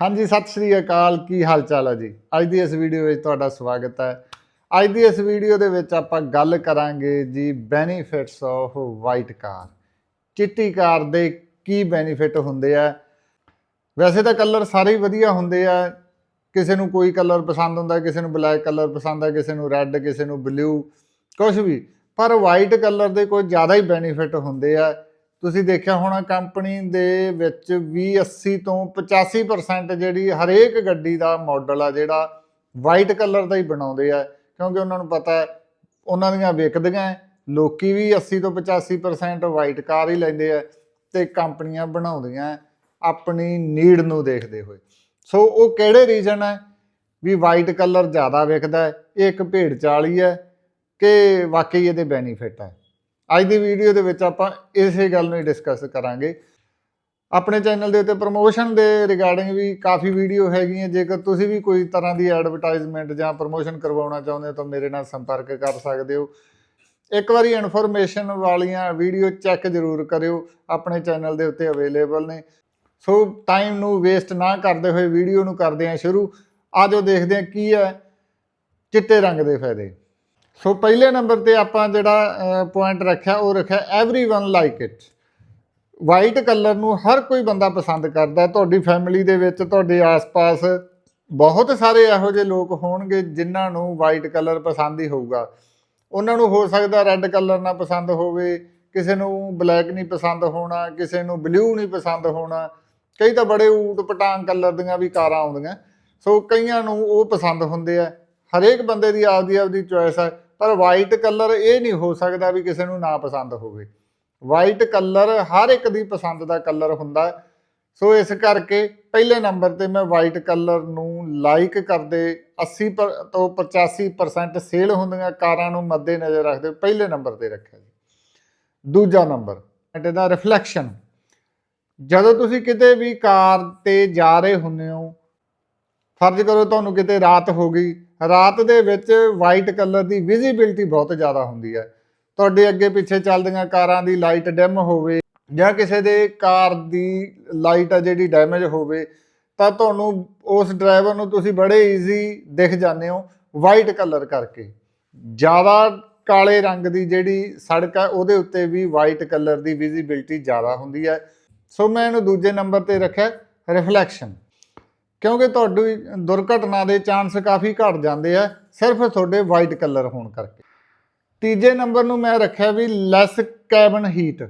ਹਾਂਜੀ, ਸਤਿ ਸ਼੍ਰੀ ਅਕਾਲ। ਕੀ ਹਾਲ ਚਾਲ ਹੈ ਜੀ? ਅੱਜ ਦੀ ਇਸ ਵੀਡੀਓ ਵਿੱਚ ਤੁਹਾਡਾ ਸਵਾਗਤ ਹੈ। ਅੱਜ ਦੀ ਇਸ ਵੀਡੀਓ ਦੇ ਵਿੱਚ ਆਪਾਂ ਗੱਲ ਕਰਾਂਗੇ ਜੀ ਬੈਨੀਫਿਟਸ ਆਫ ਵਾਈਟ ਕਾਰ ਚਿੱਟੀ ਕਾਰ ਦੇ ਕੀ ਬੈਨੀਫਿਟ ਹੁੰਦੇ ਆ? ਵੈਸੇ ਤਾਂ ਕਲਰ ਸਾਰੇ ਹੀ ਵਧੀਆ ਹੁੰਦੇ ਆ। ਕਿਸੇ ਨੂੰ ਕੋਈ ਕਲਰ ਪਸੰਦ ਹੁੰਦਾ, ਕਿਸੇ ਨੂੰ ਬਲੈਕ ਕਲਰ ਪਸੰਦ ਹੈ ਕਿਸੇ ਨੂੰ ਰੈੱਡ ਕਿਸੇ ਨੂੰ ਬਲੂ ਕੁਝ ਵੀ। ਪਰ ਵਾਈਟ ਕਲਰ ਦੇ ਕੋਈ ਜ਼ਿਆਦਾ ਹੀ ਬੈਨੀਫਿਟ ਹੁੰਦੇ ਆ। ਤੁਸੀਂ ਦੇਖਿਆ ਹੋਣਾ ਕੰਪਨੀ ਦੇ ਵਿੱਚ 2080 ਤੋਂ 85% ਜਿਹੜੀ ਹਰੇਕ ਗੱਡੀ ਦਾ ਮਾਡਲ ਆ ਜਿਹੜਾ ਵਾਈਟ ਕਲਰ ਦਾ ਹੀ ਬਣਾਉਂਦੇ ਆ। ਕਿਉਂਕਿ ਉਹਨਾਂ ਨੂੰ ਪਤਾ ਹੈ, ਉਹਨਾਂ ਦੀਆਂ ਵਿਕਦੀਆਂ ਹੈ। ਲੋਕੀ ਵੀ 80 ਤੋਂ 85% ਵਾਈਟ ਕਾਰ ਹੀ ਲੈਂਦੇ ਆ ਤੇ ਕੰਪਨੀਆਂ ਬਣਾਉਂਦੀਆਂ ਆਪਣੀ ਨੀਡ ਨੂੰ ਦੇਖਦੇ ਹੋਏ। ਸੋ ਉਹ ਕਿਹੜੇ ਰੀਜ਼ਨ ਹੈ ਵੀ ਵਾਈਟ ਕਲਰ ਜ਼ਿਆਦਾ ਵਿਕਦਾ ਹੈ? ਇਹ ਇੱਕ ਭੇਡ ਚਾਲੀ ਹੈ ਕਿ ਵਾਕਈ ਇਹਦੇ ਬੈਨੀਫਿਟ ਹੈ। ਅੱਜ ਦੀ ਵੀਡੀਓ ਦੇ ਵਿੱਚ ਆਪਾਂ ਇਸੇ ਗੱਲ ਨੂੰ ਹੀ ਡਿਸਕਸ ਕਰਾਂਗੇ। ਆਪਣੇ ਚੈਨਲ ਦੇ ਉੱਤੇ ਪ੍ਰੋਮੋਸ਼ਨ ਦੇ ਰਿਗਾਰਡਿੰਗ ਵੀ ਕਾਫੀ ਵੀਡੀਓ ਹੈਗੀਆਂ। ਜੇਕਰ ਤੁਸੀਂ ਵੀ ਕੋਈ ਤਰ੍ਹਾਂ ਦੀ ਐਡਵਰਟਾਈਜ਼ਮੈਂਟ ਜਾਂ ਪ੍ਰੋਮੋਸ਼ਨ ਕਰਵਾਉਣਾ ਚਾਹੁੰਦੇ ਹੋ ਤਾਂ ਮੇਰੇ ਨਾਲ ਸੰਪਰਕ ਕਰ ਸਕਦੇ ਹੋ। ਇੱਕ ਵਾਰੀ ਇਨਫੋਰਮੇਸ਼ਨ ਵਾਲੀਆਂ ਵੀਡੀਓ ਚੈੱਕ ਜ਼ਰੂਰ ਕਰਿਓ। ਆਪਣੇ ਚੈਨਲ ਦੇ ਉੱਤੇ ਅਵੇਲੇਬਲ ਨੇ। ਸੋ ਟਾਈਮ ਨੂੰ ਵੇਸਟ ਨਾ ਕਰਦੇ ਹੋਏ ਵੀਡੀਓ ਨੂੰ ਕਰਦੇ ਹਾਂ ਸ਼ੁਰੂ। ਆਜੋ ਦੇਖਦੇ ਹਾਂ ਕੀ ਹੈ ਚਿੱਟੇ ਰੰਗ ਦੇ ਫਾਇਦੇ। ਸੋ ਪਹਿਲੇ ਨੰਬਰ ਤੇ ਆਪਾਂ ਜਿਹੜਾ ਪੁਆਇੰਟ ਰੱਖਿਆ ਉਹ ਰੱਖਿਆ everyone like it white colour ਨੂੰ ਹਰ ਕੋਈ ਬੰਦਾ ਪਸੰਦ ਕਰਦਾ ਹੈ। ਤੁਹਾਡੀ ਫੈਮਿਲੀ ਦੇ ਵਿੱਚ ਤੁਹਾਡੇ ਆਸ-ਪਾਸ ਬਹੁਤ ਸਾਰੇ ਇਹੋ ਜਿਹੇ ਲੋਕ ਹੋਣਗੇ ਜਿਨ੍ਹਾਂ ਨੂੰ ਵਾਈਟ ਕਲਰ ਪਸੰਦ ਹੀ ਹੋਊਗਾ ਉਹਨਾਂ ਨੂੰ ਹੋ ਸਕਦਾ ਰੈੱਡ ਕਲਰ ਨਾ ਪਸੰਦ ਹੋਵੇ ਕਿਸੇ ਨੂੰ ਬਲੈਕ ਨਹੀਂ ਪਸੰਦ ਹੋਣਾ ਕਿਸੇ ਨੂੰ ਬਲੂ ਨਹੀਂ ਪਸੰਦ ਹੋਣਾ ਕਈ ਤਾਂ ਬੜੇ ਊਟ ਪਟਾਂਗ ਕਲਰ ਦੀਆਂ ਵੀ ਕਾਰਾਂ ਆਉਂਦੀਆਂ ਸੋ ਕਈਆਂ ਨੂੰ ਉਹ ਪਸੰਦ ਹੁੰਦੇ ਆ ਹਰੇਕ ਬੰਦੇ ਦੀ ਆਪਦੀ ਆਪਦੀ ਚੁਆਇਸ ਹੈ ਪਰ ਵਾਈਟ ਕਲਰ ਇਹ ਨਹੀਂ ਹੋ ਸਕਦਾ ਵੀ ਕਿਸੇ ਨੂੰ ਨਾ ਪਸੰਦ ਹੋਵੇ। ਵਾਈਟ ਕਲਰ ਹਰ ਇੱਕ ਦੀ ਪਸੰਦ ਦਾ ਕਲਰ ਹੁੰਦਾ ਸੋ ਇਸ ਕਰਕੇ ਪਹਿਲੇ ਨੰਬਰ ਤੇ ਮੈਂ ਵਾਈਟ ਕਲਰ ਨੂੰ ਲਾਈਕ ਕਰਦੇ 80 ਪਰ- ਤੋਂ 85% ਸੇਲ ਹੁੰਦੀਆਂ ਕਾਰਾਂ ਨੂੰ ਮੱਦੇ ਨਜ਼ਰ ਰੱਖਦੇ ਪਹਿਲੇ ਨੰਬਰ ਤੇ ਰੱਖਿਆ ਜੀ। ਦੂਜਾ ਨੰਬਰ ਇਹਦਾ ਰਿਫਲੈਕਸ਼ਨ ਜਦੋਂ ਤੁਸੀਂ ਕਿਤੇ ਵੀ ਕਾਰ ਤੇ ਜਾ ਰਹੇ ਹੁੰਦੇ ਹੋ, ਫਰਜ਼ ਕਰੋ ਤੁਹਾਨੂੰ ਕਿਤੇ ਰਾਤ ਹੋ ਗਈ ਰਾਤ ਦੇ ਵਿੱਚ ਵਾਈਟ ਕਲਰ ਦੀ ਵਿਜ਼ਿਬਿਲਟੀ ਬਹੁਤ ਜ਼ਿਆਦਾ ਹੁੰਦੀ ਹੈ। ਤੁਹਾਡੇ ਅੱਗੇ ਪਿੱਛੇ ਚੱਲਦੀਆਂ ਕਾਰਾਂ ਦੀ ਲਾਈਟ ਡਿਮ ਹੋਵੇ ਜਾਂ ਕਿਸੇ ਦੇ ਕਾਰ ਦੀ ਲਾਈਟ ਆ ਜਿਹੜੀ ਡੈਮੇਜ ਹੋਵੇ, ਤਾਂ ਤੁਹਾਨੂੰ ਉਸ ਡਰਾਈਵਰ ਨੂੰ ਤੁਸੀਂ ਬੜੇ ਈਜ਼ੀ ਦਿਖ ਜਾਂਦੇ ਹੋ ਵਾਈਟ ਕਲਰ ਕਰਕੇ। ਜ਼ਿਆਦਾ ਕਾਲੇ ਰੰਗ ਦੀ ਜਿਹੜੀ ਸੜਕ ਹੈ ਉਹਦੇ ਉੱਤੇ ਵੀ ਵਾਈਟ ਕਲਰ ਦੀ ਵਿਜ਼ਿਬਿਲਟੀ ਜ਼ਿਆਦਾ ਹੁੰਦੀ ਹੈ। ਸੋ ਮੈਂ ਇਹਨੂੰ ਦੂਜੇ ਨੰਬਰ ਤੇ ਰੱਖਿਆ ਰਿਫਲੈਕਸ਼ਨ ਕਿਉਂਕਿ ਤੁਹਾਡੀ ਦੁਰਘਟਨਾ ਦੇ ਚਾਂਸ ਕਾਫੀ ਘਟ ਜਾਂਦੇ ਆ, ਸਿਰਫ ਤੁਹਾਡੇ ਵਾਈਟ ਕਲਰ ਹੋਣ ਕਰਕੇ। ਤੀਜੇ ਨੰਬਰ ਨੂੰ ਮੈਂ ਰੱਖਿਆ ਵੀ ਲੈਸ ਕੈਬਨ ਹੀਟ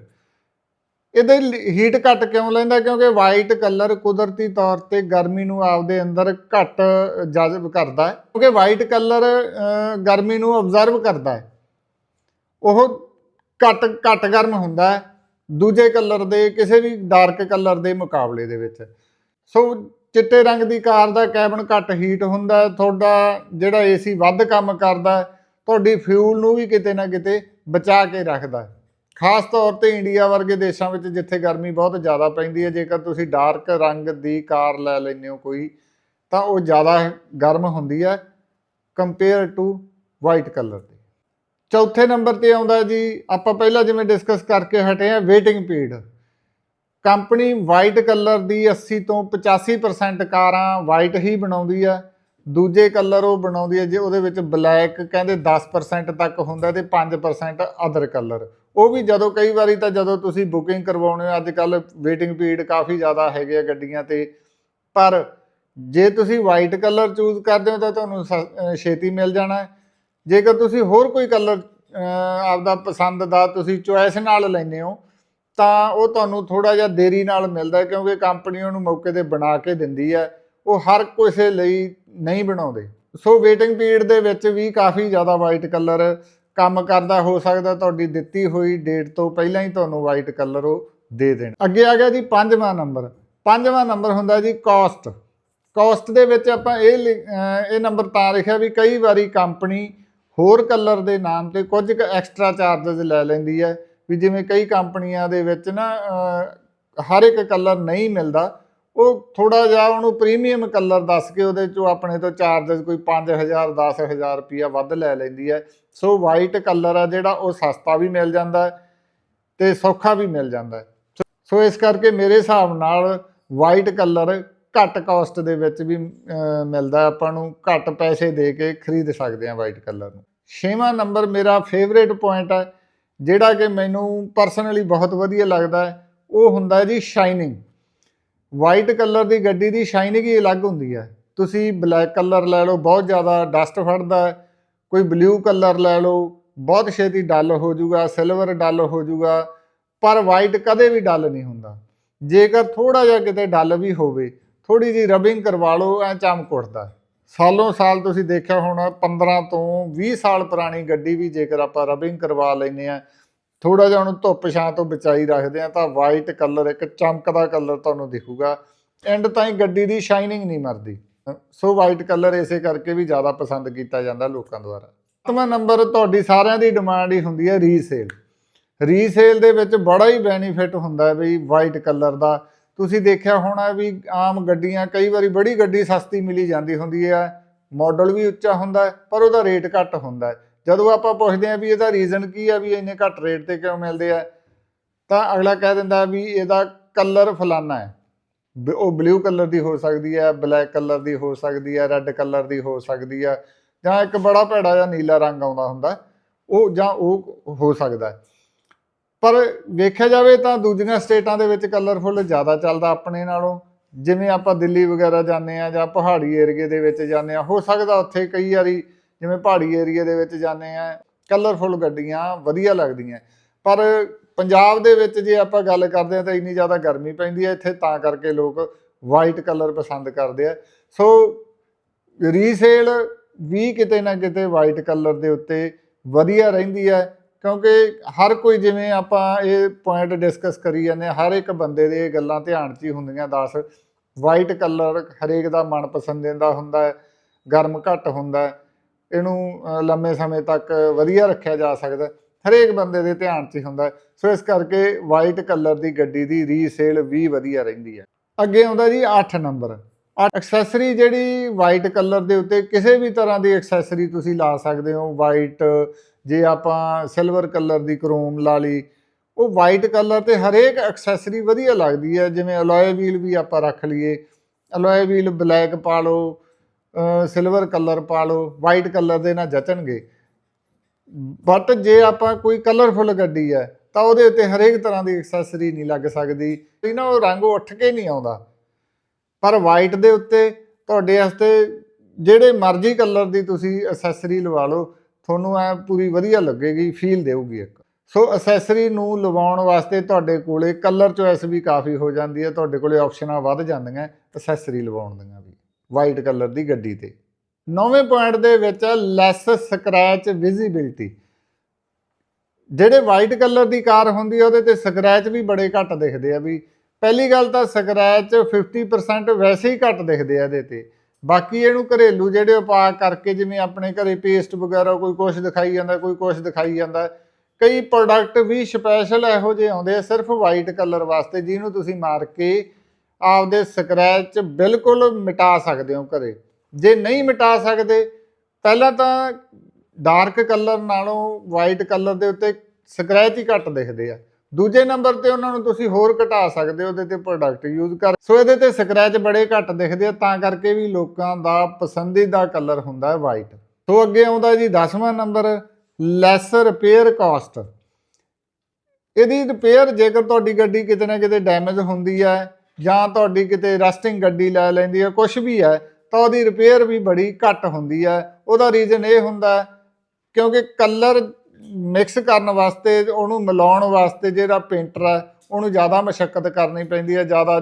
ਇਹਦੇ ਹੀਟ ਘੱਟ ਕਿਉਂ ਲੈਂਦਾ? ਕਿਉਂਕਿ ਵਾਈਟ ਕਲਰ ਕੁਦਰਤੀ ਤੌਰ ਤੇ ਗਰਮੀ ਨੂੰ ਆਪਦੇ ਅੰਦਰ ਘੱਟ ਜਜ਼ਬ ਕਰਦਾ ਹੈ। ਕਿਉਂਕਿ ਵਾਈਟ ਕਲਰ ਗਰਮੀ ਨੂੰ ਅਬਜ਼ਰਵ ਕਰਦਾ ਹੈ। ਉਹ ਘੱਟ ਘੱਟ ਗਰਮ ਹੁੰਦਾ ਹੈ। ਦੂਜੇ ਕਲਰ ਦੇ, ਕਿਸੇ ਵੀ ਡਾਰਕ ਕਲਰ ਦੇ ਮੁਕਾਬਲੇ ਦੇ ਵਿੱਚ। ਸੋ ਚਿੱਟੇ ਰੰਗ ਦੀ ਕਾਰ ਦਾ ਕੈਬਨ ਘੱਟ ਹੀਟ ਹੁੰਦਾ ਤੁਹਾਡਾ ਜਿਹੜਾ ਏਸੀ ਵੱਧ ਕੰਮ ਕਰਦਾ ਤੁਹਾਡੀ ਫਿਊਲ ਨੂੰ ਵੀ ਕਿਤੇ ਨਾ ਕਿਤੇ ਬਚਾ ਕੇ ਰੱਖਦਾ ਖਾਸ ਤੌਰ ਤੇ ਇੰਡੀਆ ਵਰਗੇ ਦੇਸ਼ਾਂ ਵਿੱਚ ਜਿੱਥੇ ਗਰਮੀ ਬਹੁਤ ਜ਼ਿਆਦਾ ਪੈਂਦੀ ਹੈ, ਜੇਕਰ ਤੁਸੀਂ ਡਾਰਕ ਰੰਗ ਦੀ ਕਾਰ ਲੈ ਲੈਂਦੇ ਹੋ ਕੋਈ, ਤਾਂ ਉਹ ਜ਼ਿਆਦਾ ਗਰਮ ਹੁੰਦੀ ਹੈ ਕੰਪੇਅਰ ਟੂ ਵਾਈਟ ਕਲਰ ਦੀ ਚੌਥੇ ਨੰਬਰ ਤੇ ਆਉਂਦਾ ਜੀ, ਆਪਾਂ ਪਹਿਲਾਂ ਜਿਵੇਂ ਡਿਸਕਸ ਕਰਕੇ ਹਟੇ ਆ waiting period company white colour ਦੀ 80 ਤੋਂ 85% ਕਾਰਾਂ ਵਾਈਟ ਹੀ ਬਣਾਉਂਦੀ ਆ। ਦੂਜੇ ਕਲਰ ਉਹ ਬਣਾਉਂਦੀ ਹੈ ਜੇ ਉਹਦੇ ਵਿੱਚ ਬਲੈਕ ਕਹਿੰਦੇ 10% ਤੱਕ ਹੁੰਦਾ ਤੇ 5% ਅਦਰ ਕਲਰ। ਉਹ ਵੀ ਜਦੋਂ ਕਈ ਵਾਰੀ ਤਾਂ ਜਦੋਂ ਤੁਸੀਂ ਬੁਕਿੰਗ ਕਰਵਾਉਣੇ ਹੋ ਅੱਜ ਕੱਲ ਵੇਟਿੰਗ ਪੀਰੀਅਡ ਕਾਫੀ ਜ਼ਿਆਦਾ ਹੈਗੇ ਆ ਗੱਡੀਆਂ ਤੇ। ਪਰ ਜੇ ਤੁਸੀਂ ਵਾਈਟ ਕਲਰ ਚੂਜ਼ ਕਰਦੇ ਹੋ ਤਾਂ ਤੁਹਾਨੂੰ ਸ- ਛੇਤੀ ਮਿਲ ਜਾਣਾ ਜੇਕਰ ਤੁਸੀਂ ਹੋਰ ਕੋਈ ਕਲਰ ਆਪਦਾ ਪਸੰਦ ਦਾ ਤੁਸੀਂ ਚੁਆਇਸ ਨਾਲ ਲੈਂਦੇ ਹੋ ਤਾਂ ਉਹ ਤੁਹਾਨੂੰ ਥੋੜਾ ਜਿਹਾ ਦੇਰੀ ਨਾਲ ਮਿਲਦਾ ਕਿਉਂਕਿ ਕੰਪਨੀ ਉਹਨੂੰ ਮੌਕੇ ਤੇ ਬਣਾ ਕੇ ਦਿੰਦੀ ਹੈ। ਉਹ ਹਰ ਕਿਸੇ ਲਈ ਨਹੀਂ ਬਣਾਉਂਦੇ। ਸੋ ਵੇਟਿੰਗ ਪੀਰੀਅਡ ਦੇ ਵਿੱਚ ਵੀ ਕਾਫੀ ਜ਼ਿਆਦਾ ਵਾਈਟ ਕਲਰ ਕੰਮ ਕਰਦਾ, ਹੋ ਸਕਦਾ ਤੁਹਾਡੀ ਦਿੱਤੀ ਹੋਈ ਡੇਟ ਤੋਂ ਪਹਿਲਾਂ ਹੀ ਤੁਹਾਨੂੰ ਵਾਈਟ ਕਲਰ ਉਹ ਦੇ ਦੇਣ। ਅੱਗੇ ਆ ਗਿਆ ਜੀ ਪੰਜਵਾਂ ਨੰਬਰ ਪੰਜਵਾਂ ਨੰਬਰ ਹੁੰਦਾ ਜੀ ਕਾਸਟ ਕਾਸਟ ਦੇ ਵਿੱਚ ਆਪਾਂ ਇਹ ਲਿ- ਇਹ ਨੰਬਰ ਤਾਂ ਲਿਖਿਆ ਵੀ ਕਈ ਵਾਰੀ ਕੰਪਨੀ ਹੋਰ ਕਲਰ ਦੇ ਨਾਮ ਤੇ ਕੁਝ ਕੁ ਐਕਸਟਰਾ ਚਾਰजेस ਲੈ ਲੈਂਦੀ ਹੈ। ਵੀ ਜਿਵੇਂ ਕਈ ਕੰਪਨੀਆਂ ਦੇ ਵਿੱਚ ਨਾ ਹਰ ਇੱਕ ਕਲਰ ਨਹੀਂ ਮਿਲਦਾ, ਉਹ ਥੋੜਾ ਜਿਹਾ ਉਹਨੂੰ ਪ੍ਰੀਮੀਅਮ ਕਲਰ ਦੱਸ ਕੇ ਉਹਦੇ ਚੋਂ ਆਪਣੇ ਤੋਂ ਚਾਰਜ ਕੋਈ 5000 10000 ਰੁਪਿਆ ਵੱਧ ਲੈ ਲੈਂਦੀ ਹੈ। ਸੋ ਵਾਈਟ ਕਲਰ ਆ ਜਿਹੜਾ ਉਹ ਸਸਤਾ ਵੀ ਮਿਲ ਜਾਂਦਾ ਹੈ ਤੇ ਸੌਖਾ ਵੀ ਮਿਲ ਜਾਂਦਾ ਹੈ। ਸੋ- ਇਸ ਕਰਕੇ ਮੇਰੇ ਹਿਸਾਬ ਨਾਲ ਵਾਈਟ ਕਲਰ ਘੱਟ ਕਾਸਟ ਦੇ ਵਿੱਚ ਵੀ ਮਿਲਦਾ ਆਪਾਂ ਨੂੰ ਘੱਟ ਪੈਸੇ ਦੇ ਕੇ ਖਰੀਦ ਸਕਦੇ ਆ ਵਾਈਟ ਕਲਰ ਨੂੰ। ਛੇਵਾਂ ਨੰਬਰ ਮੇਰਾ ਫੇਵਰੇਟ ਪੁਆਇੰਟ ਹੈ ਜਿਹੜਾ ਕਿ ਮੈਨੂੰ ਪਰਸਨਲੀ ਬਹੁਤ ਵਧੀਆ ਲੱਗਦਾ ਹੈ, ਉਹ ਹੁੰਦਾ ਜੀ ਸ਼ਾਈਨਿੰਗ ਵਾਈਟ ਕਲਰ ਦੀ ਗੱਡੀ ਦੀ ਸ਼ਾਈਨਿੰਗ ਹੀ ਅਲੱਗ ਹੁੰਦੀ ਹੈ। ਤੁਸੀਂ ਬਲੈਕ ਕਲਰ ਲੈ ਲਓ, ਬਹੁਤ ਜ਼ਿਆਦਾ ਡਸਟ ਫੜਦਾ ਹੈ। ਕੋਈ ਬਲੂ ਕਲਰ ਲੈ ਲਓ, ਬਹੁਤ ਛੇਤੀ ਡੱਲ ਹੋ ਜਾਊਗਾ ਸਿਲਵਰ ਡੱਲ ਹੋ ਜਾਊਗਾ, ਪਰ ਵਾਈਟ ਕਦੇ ਵੀ ਡੱਲ ਨਹੀਂ ਹੁੰਦਾ। ਜੇਕਰ ਥੋੜਾ ਜਿਹਾ ਕਿਤੇ ਡੱਲ ਵੀ ਹੋਵੇ ਥੋੜੀ ਜੀ ਰਬਿੰਗ ਕਰਵਾ ਲਓ, ਐ ਚਮਕ ਉੱਠਦਾ ਸਾਲੋਂ ਸਾਲ ਤੁਸੀਂ ਦੇਖਿਆ ਹੋਣਾ 15 ਤੋਂ 20 ਸਾਲ ਪੁਰਾਣੀ ਗੱਡੀ ਵੀ ਜੇਕਰ ਆਪਾਂ ਰਬਿੰਗ ਕਰਵਾ ਲੈਨੇ ਆ ਥੋੜਾ ਜਿਹਾ ਉਹਨੂੰ ਧੁੱਪ ਛਾਂ ਤੋਂ ਬਚਾਈ ਰੱਖਦੇ ਆ ਤਾਂ ਵਾਈਟ ਕਲਰ ਇੱਕ ਚਮਕਦਾ ਕਲਰ ਤੁਹਾਨੂੰ ਦਿਖੂਗਾ। ਐਂਡ ਤਾਈਂ ਗੱਡੀ ਦੀ ਸ਼ਾਈਨਿੰਗ ਨਹੀਂ ਮਰਦੀ। ਸੋ ਵਾਈਟ ਕਲਰ ਇਸੇ ਕਰਕੇ ਵੀ ਜ਼ਿਆਦਾ ਪਸੰਦ ਕੀਤਾ ਜਾਂਦਾ ਲੋਕਾਂ ਦੁਆਰਾ। ਸੱਤਵਾਂ ਨੰਬਰ ਤੁਹਾਡੀ ਸਾਰਿਆਂ ਦੀ ਡਿਮਾਂਡ ਹੀ ਹੁੰਦੀ ਹੈ ਰੀਸੇਲ ਰੀਸੇਲ ਦੇ ਵਿੱਚ ਬੜਾ ਹੀ ਬੈਨੀਫਿਟ ਹੁੰਦਾ ਹੈ ਵੀ ਵਾਈਟ ਕਲਰ ਦਾ। ਤੁਸੀਂ ਦੇਖਿਆ ਹੋਣਾ ਵੀ ਆਮ ਗੱਡੀਆਂ, ਕਈ ਵਾਰੀ ਬੜੀ ਗੱਡੀ ਸਸਤੀ ਮਿਲੀ ਜਾਂਦੀ ਹੁੰਦੀ ਹੈ। ਮਾਡਲ ਵੀ ਉੱਚਾ ਹੁੰਦਾ ਪਰ ਉਹਦਾ ਰੇਟ ਘੱਟ ਹੁੰਦਾ ਜਦੋਂ ਆਪਾਂ ਪੁੱਛਦੇ ਹਾਂ ਵੀ ਇਹਦਾ ਰੀਜ਼ਨ ਕੀ ਆ ਵੀ ਇੰਨੇ ਘੱਟ ਰੇਟ ਤੇ ਕਿਉਂ ਮਿਲਦੇ ਆ, ਤਾਂ ਅਗਲਾ ਕਹਿ ਦਿੰਦਾ ਵੀ ਇਹਦਾ ਕਲਰ ਫਲਾਨਾ ਹੈ। ਬ- ਉਹ ਬਲੂ ਕਲਰ ਦੀ ਹੋ ਸਕਦੀ ਹੈ ਬਲੈਕ ਕਲਰ ਦੀ ਹੋ ਸਕਦੀ ਹੈ ਰੈੱਡ ਕਲਰ ਦੀ ਹੋ ਸਕਦੀ ਹੈ, ਜਾਂ ਇੱਕ ਬੜਾ ਭੈੜਾ ਜਿਹਾ ਨੀਲਾ ਰੰਗ ਆਉਂਦਾ ਹੁੰਦਾ, ਉਹ ਜਾਂ ਉਹ ਹੋ ਸਕਦਾ ਪਰ ਵੇਖਿਆ ਜਾਵੇ ਤਾਂ ਦੂਜੀਆਂ ਸਟੇਟਾਂ ਦੇ ਵਿੱਚ ਕਲਰਫੁੱਲ ਜ਼ਿਆਦਾ ਚੱਲਦਾ ਆਪਣੇ ਨਾਲੋਂ। ਜਿਵੇਂ ਆਪਾਂ ਦਿੱਲੀ ਵਗੈਰਾ ਜਾਂਦੇ ਆ ਜਾਂ ਪਹਾੜੀ ਏਰੀਏ ਦੇ ਵਿੱਚ ਜਾਂਦੇ ਆ ਹੋ ਸਕਦਾ ਉੱਥੇ ਕਈ ਵਾਰੀ ਜਿਵੇਂ ਪਹਾੜੀ ਏਰੀਏ ਦੇ ਵਿੱਚ ਜਾਂਦੇ ਆ ਕਲਰਫੁੱਲ ਗੱਡੀਆਂ ਵਧੀਆ ਲੱਗਦੀਆਂ। ਪਰ ਪੰਜਾਬ ਦੇ ਵਿੱਚ ਜੇ ਆਪਾਂ ਗੱਲ ਕਰਦੇ ਆ ਤਾਂ ਇੰਨੀ ਜ਼ਿਆਦਾ ਗਰਮੀ ਪੈਂਦੀ ਹੈ, ਇੱਥੇ ਤਾਂ ਕਰਕੇ ਲੋਕ ਵਾਈਟ ਕਲਰ ਪਸੰਦ ਕਰਦੇ ਆ। ਸੋ ਰੀਸੇਲ ਵੀ ਕਿਤੇ ਨਾ ਕਿਤੇ ਵਾਈਟ ਕਲਰ ਦੇ ਉੱਤੇ ਵਧੀਆ ਰਹਿੰਦੀ ਹੈ। ਕਿਉਂਕਿ ਹਰ ਕੋਈ ਜਿਵੇਂ ਆਪਾਂ ਇਹ ਪੁਆਇੰਟ ਡਿਸਕਸ ਕਰੀ ਜਾਂਦੇ ਹਾਂ, ਹਰ ਇੱਕ ਬੰਦੇ ਦੇ ਇਹ ਗੱਲਾਂ ਧਿਆਨ 'ਚ ਹੀ ਹੁੰਦੀਆਂ ਦੱਸ। ਵਾਈਟ ਕਲਰ ਹਰੇਕ ਦਾ ਮਨਪਸੰਦੀਦਾ ਹੁੰਦਾ ਹੈ, ਗਰਮ ਘੱਟ ਹੁੰਦਾ ਹੈ, ਇਹਨੂੰ ਲੰਮੇ ਸਮੇਂ ਤੱਕ ਵਧੀਆ ਰੱਖਿਆ ਜਾ ਸਕਦਾ ਹਰੇਕ ਬੰਦੇ ਦੇ ਧਿਆਨ 'ਚ ਹੀ ਹੁੰਦਾ ਸੋ ਇਸ ਕਰਕੇ ਵਾਈਟ ਕਲਰ ਦੀ ਗੱਡੀ ਦੀ ਰੀਸੇਲ ਵੀ ਵਧੀਆ ਰਹਿੰਦੀ ਹੈ। ਅੱਗੇ ਆਉਂਦਾ ਜੀ 8 ਨੰਬਰ ਐਕਸੈਸਰੀ ਜਿਹੜੀ ਵਾਈਟ ਕਲਰ ਦੇ ਉੱਤੇ ਕਿਸੇ ਵੀ ਤਰ੍ਹਾਂ ਦੀ ਐਕਸੈਸਰੀ ਤੁਸੀਂ ਲਾ ਸਕਦੇ ਹੋ ਵਾਈਟ ਜੇ ਆਪਾਂ ਸਿਲਵਰ ਕਲਰ ਦੀ ਕ੍ਰੋਮ ਲਾ ਲਈ, ਉਹ ਵਾਈਟ ਕਲਰ ਤੇ ਹਰੇਕ ਐਕਸੈਸਰੀ ਵਧੀਆ ਲੱਗਦੀ ਹੈ, ਜਿਵੇਂ ਅਲੋਏ ਵੀਲ ਵੀ ਆਪਾਂ ਰੱਖ ਲਈਏ ਅਲੋਏ ਵੀਲ ਬਲੈਕ ਪਾ ਲਓ ਸਿਲਵਰ ਕਲਰ ਪਾ ਲਓ ਵਾਈਟ ਕਲਰ ਦੇ ਨਾਲ ਜਚਣਗੇ। ਬਟ ਜੇ ਆਪਾਂ ਕੋਈ ਕਲਰਫੁੱਲ ਗੱਡੀ ਹੈ, ਤਾਂ ਉਹਦੇ ਉੱਤੇ ਹਰੇਕ ਤਰ੍ਹਾਂ ਦੀ ਐਕਸੈਸਰੀ ਨਹੀਂ ਲੱਗ ਸਕਦੀ ਨਾ ਉਹ ਰੰਗ ਉੱਠ ਕੇ ਨਹੀਂ ਆਉਂਦਾ। ਪਰ ਵਾਈਟ ਦੇ ਉੱਤੇ ਤੁਹਾਡੇ ਵਾਸਤੇ ਜਿਹੜੇ ਮਰਜ਼ੀ ਕਲਰ ਦੀ ਤੁਸੀਂ ਐਕਸੈਸਰੀ ਲਵਾ ਲਓ, ਤੁਹਾਨੂੰ ਐ ਪੂਰੀ ਵਧੀਆ ਲੱਗੇਗੀ ਫੀਲ ਦੇਊਗੀ ਇੱਕ। ਸੋ ਐਕਸੈਸਰੀ ਨੂੰ ਲਵਾਉਣ ਵਾਸਤੇ ਤੁਹਾਡੇ ਕੋਲੇ ਕਲਰ ਚੋਇਸ ਵੀ ਕਾਫੀ ਹੋ ਜਾਂਦੀ ਹੈ, ਤੁਹਾਡੇ ਕੋਲੇ ਆਪਸ਼ਨਾਂ ਵੱਧ ਜਾਂਦੀਆਂ ਐਕਸੈਸਰੀ ਲਵਾਉਣ ਦੀਆਂ ਵੀ ਵਾਈਟ ਕਲਰ ਦੀ ਗੱਡੀ ਤੇ। ਨੌਵੇਂ ਪੁਆਇੰਟ ਦੇ ਵਿੱਚ ਲੈਸ ਸਕ੍ਰੈਚ ਵਿਜ਼ਿਬਿਲਟੀ ਜਿਹੜੇ ਵਾਈਟ ਕਲਰ ਦੀ ਕਾਰ ਹੁੰਦੀ ਹੈ ਉਹਦੇ ਤੇ ਸਕ੍ਰੈਚ ਵੀ ਬੜੇ ਘੱਟ ਦਿਖਦੇ ਆ ਵੀ ਪਹਿਲੀ ਗੱਲ ਤਾਂ ਸਕ੍ਰੈਚ 50% ਵੈਸੇ ਹੀ ਘੱਟ ਦਿਖਦੇ ਆ ਇਹਦੇ ਤੇ। ਬਾਕੀ ਇਹਨੂੰ ਘਰੇਲੂ ਜਿਹੜੇ ਉਪਾਅ ਕਰਕੇ ਜਿਵੇਂ ਆਪਣੇ ਘਰੇ ਪੇਸਟ ਵਗੈਰਾ ਕੋਈ ਕੁਝ ਦਿਖਾਈ ਜਾਂਦਾ, ਕੋਈ ਕੁਝ ਦਿਖਾਈ ਜਾਂਦਾ, ਕਈ ਪ੍ਰੋਡਕਟ ਵੀ ਸਪੈਸ਼ਲ ਇਹੋ ਜਿਹੇ ਆਉਂਦੇ ਆ ਸਿਰਫ ਵਾਈਟ ਕਲਰ ਵਾਸਤੇ ਜਿਹਨੂੰ ਤੁਸੀਂ ਮਾਰ ਕੇ ਆਪਦੇ ਸਕ੍ਰੈਚ ਬਿਲਕੁਲ ਮਿਟਾ ਸਕਦੇ ਹੋ ਘਰੇ। ਜੇ ਨਹੀਂ ਮਿਟਾ ਸਕਦੇ, ਪਹਿਲਾਂ ਤਾਂ ਡਾਰਕ ਕਲਰ ਨਾਲੋਂ ਵਾਈਟ ਕਲਰ ਦੇ ਉੱਤੇ ਸਕ੍ਰੈਚ ਹੀ ਘੱਟ ਦਿਖਦੇ ਆ। ਦੂਜੇ ਨੰਬਰ ਤੇ ਉਹਨਾਂ ਨੂੰ ਤੁਸੀਂ ਹੋਰ ਘਟਾ ਸਕਦੇ ਹੋ, ਉਹਦੇ ਤੇ ਪ੍ਰੋਡਕਟ ਯੂਜ਼ ਕਰ ਸੋ ਇਹਦੇ ਤੇ ਸਕ੍ਰੈਚ ਬੜੇ ਘੱਟ ਦਿਖਦੇ ਆ, ਤਾਂ ਕਰਕੇ ਵੀ ਲੋਕਾਂ ਦਾ ਪਸੰਦੀਦਾ ਕਲਰ ਹੁੰਦਾ ਹੈ ਵਾਈਟ ਸੋ ਅੱਗੇ ਆਉਂਦਾ ਜੀ 10ਵਾਂ ਨੰਬਰ ਲੈਸ ਰਿਪੇਅਰ ਕਾਸਟ ਇਹਦੀ ਰਿਪੇਅਰ ਜੇਕਰ ਤੁਹਾਡੀ ਗੱਡੀ ਕਿਤੇ ਨਾ ਕਿਤੇ ਡੈਮੇਜ ਹੁੰਦੀ ਹੈ, ਜਾਂ ਤੁਹਾਡੀ ਕਿਤੇ ਰਸਟਿੰਗ ਗੱਡੀ ਲੈ ਲੈਂਦੀ ਹੈ ਕੁਝ ਵੀ ਹੈ, ਤਾਂ ਉਹਦੀ ਰਿਪੇਅਰ ਵੀ ਬੜੀ ਘੱਟ ਹੁੰਦੀ ਹੈ। ਉਹਦਾ ਰੀਜ਼ਨ ਇਹ ਹੁੰਦਾ ਕਿਉਂਕਿ ਕਲਰ ਮਿਕਸ ਕਰਨ ਵਾਸਤੇ, ਉਹਨੂੰ ਮਿਲਾਉਣ ਵਾਸਤੇ ਜਿਹੜਾ ਪੇਂਟਰ ਹੈ, ਉਹਨੂੰ ਜ਼ਿਆਦਾ ਮਸ਼ੱਕਤ ਕਰਨੀ ਪੈਂਦੀ ਹੈ, ਜ਼ਿਆਦਾ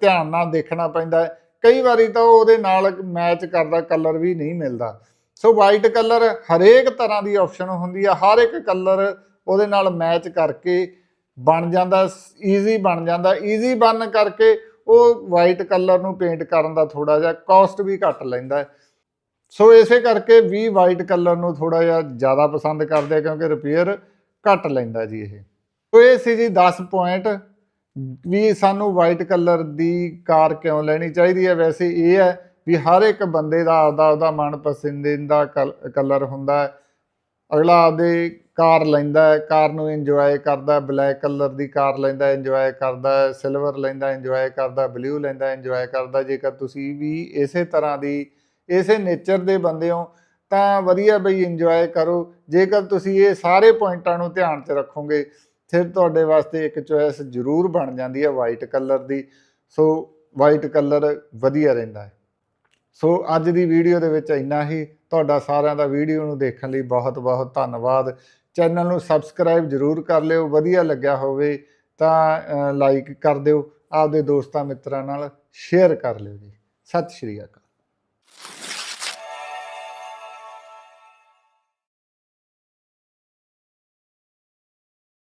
ਧਿਆਨ ਨਾਲ ਦੇਖਣਾ ਪੈਂਦਾ ਹੈ। ਕਈ ਵਾਰੀ ਤਾਂ ਉਹਦੇ ਨਾਲ ਮੈਚ ਕਰਦਾ, ਕਲਰ ਵੀ ਨਹੀਂ ਮਿਲਦਾ। ਸੋ ਵਾਈਟ ਕਲਰ ਹਰੇਕ ਤਰ੍ਹਾਂ ਦੀ ਆਪਸ਼ਨ ਹੁੰਦੀ ਆ ਹਰ ਇੱਕ ਕਲਰ ਉਹਦੇ ਨਾਲ ਮੈਚ ਕਰਕੇ ਬਣ ਜਾਂਦਾ ਈਜ਼ੀ ਬਣ ਜਾਂਦਾ। ਈਜ਼ੀ ਬਣਨ ਕਰਕੇ ਉਹ ਵਾਈਟ ਕਲਰ ਨੂੰ ਪੇਂਟ ਕਰਨ ਦਾ ਥੋੜਾ ਜਿਹਾ ਕਾਸਟ ਵੀ ਘੱਟ ਲੈਂਦਾ ਹੈ। ਸੋ ਇਸੇ ਕਰਕੇ ਵੀ ਵਾਈਟ ਕਲਰ ਨੂੰ ਥੋੜਾ ਜਿਹਾ ਜ਼ਿਆਦਾ ਪਸੰਦ ਕਰਦੇ ਆ ਕਿਉਂਕਿ ਰਿਪੇਅਰ ਘੱਟ ਲੈਂਦਾ ਜੀ ਇਹ। ਸੋ ਇਹ ਸੀ ਜੀ 10 ਪੁਆਇੰਟ ਵੀ ਸਾਨੂੰ ਵਾਈਟ ਕਲਰ ਦੀ ਕਾਰ ਕਿਉਂ ਲੈਣੀ ਚਾਹੀਦੀ ਹੈ? ਵੈਸੇ ਇਹ ਹੈ ਵੀ ਹਰ ਇੱਕ ਬੰਦੇ ਦਾ ਆਪਦਾ ਆਪਦਾ ਮਨਪਸੰਦੀਦਾ ਕਲਰ ਹੁੰਦਾ ਹੈ। ਅਗਲਾ ਆਪਦੇ ਕਾਰ ਲੈਂਦਾ ਹੈ, ਕਾਰ ਨੂੰ ਇੰਜੋਏ ਕਰਦਾ ਬਲੈਕ ਕਲਰ ਦੀ ਕਾਰ ਲੈਂਦਾ ਇੰਜੋਏ ਕਰਦਾ ਸਿਲਵਰ ਲੈਂਦਾ ਇੰਜੋਏ ਕਰਦਾ ਬਲੂ ਲੈਂਦਾ ਇੰਜੋਏ ਕਰਦਾ ਜੇਕਰ ਤੁਸੀਂ ਵੀ ਇਸੇ ਤਰ੍ਹਾਂ ਦੀ ਇਸੇ ਨੇਚਰ ਦੇ ਬੰਦੇ ਹੋ, ਤਾਂ ਵਧੀਆ ਬਈ ਇੰਜੋਏ ਕਰੋ। ਜੇਕਰ ਤੁਸੀਂ ਇਹ ਸਾਰੇ ਪੁਆਇੰਟਾਂ ਨੂੰ ਧਿਆਨ 'ਚ ਰੱਖੋਗੇ, ਫਿਰ ਤੁਹਾਡੇ ਵਾਸਤੇ ਇੱਕ ਚੋਇਸ ਜ਼ਰੂਰ ਬਣ ਜਾਂਦੀ ਹੈ ਵਾਈਟ ਕਲਰ ਦੀ। ਸੋ ਵਾਈਟ ਕਲਰ ਵਧੀਆ ਰਹਿੰਦਾ ਹੈ। ਸੋ ਅੱਜ ਦੀ ਵੀਡੀਓ ਦੇ ਵਿੱਚ ਇੰਨਾ ਹੀ। ਤੁਹਾਡਾ ਸਾਰਿਆਂ ਦਾ ਵੀਡੀਓ ਨੂੰ ਦੇਖਣ ਲਈ ਬਹੁਤ ਬਹੁਤ ਧੰਨਵਾਦ। ਚੈਨਲ ਨੂੰ ਸਬਸਕ੍ਰਾਈਬ ਜ਼ਰੂਰ ਕਰ ਲਿਓ। ਵਧੀਆ ਲੱਗਿਆ ਹੋਵੇ ਤਾਂ ਲਾਈਕ ਕਰ ਦਿਓ। ਆਪਦੇ ਦੋਸਤਾਂ ਮਿੱਤਰਾਂ ਨਾਲ ਸ਼ੇਅਰ ਕਰ ਲਿਓ ਜੀ। ਸਤਿ ਸ਼੍ਰੀ ਅਕਾਲ।